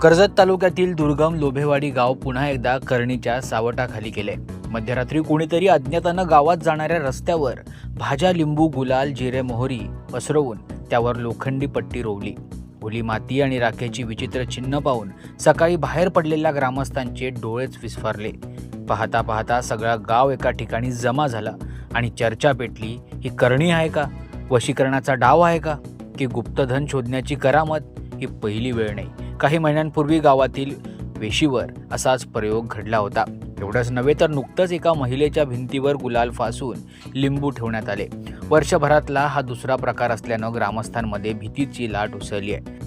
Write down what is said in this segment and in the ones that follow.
कर्जत तालुक्यातील दुर्गम लोभेवाडी गाव पुन्हा एकदा करणीच्या सावटाखाली गेले. मध्यरात्री कोणीतरी अज्ञातानं गावात जाणाऱ्या रस्त्यावर भाज्या लिंबू गुलाल जिरे मोहरी पसरवून त्यावर लोखंडी पट्टी रोवली. ओली माती आणि राखेची विचित्र चिन्ह पाहून सकाळी बाहेर पडलेल्या ग्रामस्थांचे डोळेच विस्फारले. पाहता पाहता सगळा गाव एका ठिकाणी जमा झाला आणि चर्चा पेटली ही करणी आहे का? वशीकरणाचा डाव आहे का? की गुप्तधन शोधण्याची करामत? ही पहिली वेळ नाही. काही महिन्यांपूर्वी गावातील वेशीवर असाच प्रयोग घडला होता. एवढंच नव्हे तर नुकतंच एका महिलेच्या भिंतीवर गुलाल फासून लिंबू ठेवण्यात आले. वर्षभरातला हा दुसरा प्रकार असल्यानं ग्रामस्थांमध्ये भीतीची लाट उसळली आहे.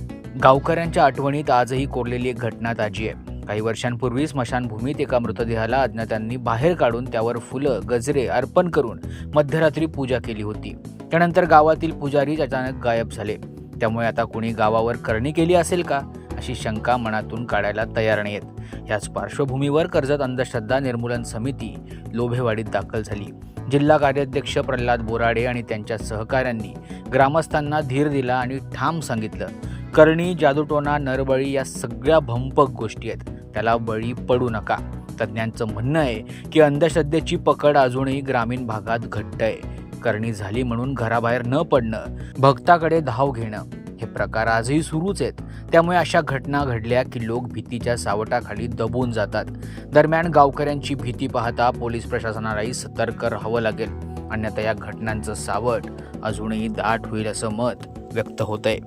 गावकऱ्यांच्या आठवणीत आजही कोरलेली एक घटना ताजी आहे. काही वर्षांपूर्वी स्मशानभूमीत एका मृतदेहाला अज्ञातांनी बाहेर काढून त्यावर फुलं गजरे अर्पण करून मध्यरात्री पूजा केली होती. त्यानंतर गावातील पुजारीच अचानक गायब झाले. त्यामुळे आता कुणी गावावर करणी केली असेल का? अशी शंका मनातून काढायला तयार नाहीत याच पार्श्वभूमीवर कर्जत अंधश्रद्धा निर्मूलन समिती लोभेवाडीत दाखल झाली. जिल्हा कार्याध्यक्ष प्रल्हाद बोराडे आणि त्यांच्या सहकाऱ्यांनी ग्रामस्थांना धीर दिला आणि ठाम सांगितलं करणी जादूटोना नरबळी या सगळ्या भंपक गोष्टी आहेत. त्याला बळी पडू नका तज्ज्ञांचं म्हणणं आहे की अंधश्रद्धेची पकड अजूनही ग्रामीण भागात घट्ट आहे. करणी झाली म्हणून घराबाहेर न पडणं भक्ताकडे धाव घेणं हे प्रकार आजही सुरूच आहेत. त्यामुळे अशा घटना घडल्या की लोक भीतीच्या सावटाखाली दबून जातात. दरम्यान गावकऱ्यांची भीती पाहता पोलीस प्रशासनालाही सतर्क राहावं लागेल. अन्यथा या घटनांचं सावट अजूनही दाट होईल असं मत व्यक्त होत आहे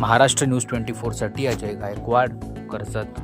महाराष्ट्र न्यूज ट्वेंटी फोरसाठी अजय गायकवाड कर्जत.